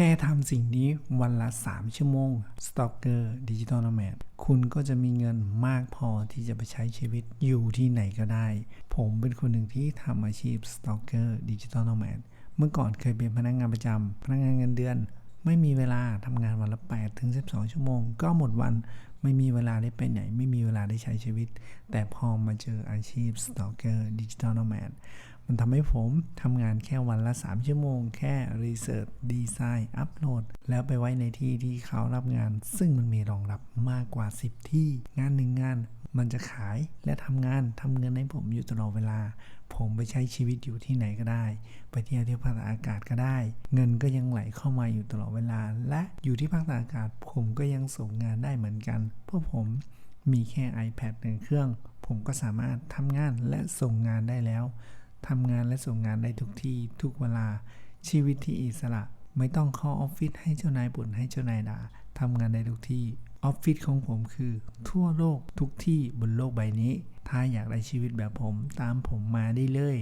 ค่ทำสิ่งนี้วันละ 3 ชั่วโมง Stalker Digital Nomad คุณก็จะมีเงินมากพอที่จะไปใช้ชีวิตอยู่ที่ไหนก็ได้ ผมเป็นคนหนึ่งที่ทำอาชีพ Stalker Digital Nomad เมื่อก่อนเคยเป็นพนักงานประจำพนักงานเงินเดือน ไม่มีเวลาทำงานวันละ8ถึง12 ชั่วโมง ก็หมดวันไม่มีเวลาได้ไปไหน ไม่มีเวลาได้ใช้ชีวิต แต่พอมาเจออาชีพ Stalker Digital Nomad มันทำให้ผมทำงานแค่วันละ 3 ชั่วโมง แค่รีเสิร์ชดีไซน์อัปโหลด แล้วไปไว้ในที่ที่เขารับงาน ซึ่งมันมีรองรับมากกว่า 10 ที่ งานหนึ่งงานมันจะขายและทำงานทำเงินให้ผมอยู่ตลอดเวลา ผมไปใช้ชีวิตอยู่ที่ไหนก็ได้ ไปเที่ยวที่ภาคตะวันอากาศก็ได้ เงินก็ยังไหลเข้ามาอยู่ตลอดเวลา และอยู่ที่ภาคตะวันอากาศ ผมก็ยังส่งงานได้เหมือนกัน เพราะผมมีแค่ iPad หนึ่งเครื่อง ผมก็สามารถทำงานและส่งงานได้แล้ว ทำงานและส่งงานได้ทุกที่ทุกเวลา ชีวิตที่อิสระ ไม่ต้องเข้าออฟฟิศให้เจ้านายบ่นให้เจ้านายด่าทำงานได้ทุกที่ออฟฟิศของผมคือ ทั่วโลกทุกที่บนโลกใบนี้ ถ้าอยากได้ชีวิตแบบผม ตามผมมาได้เลย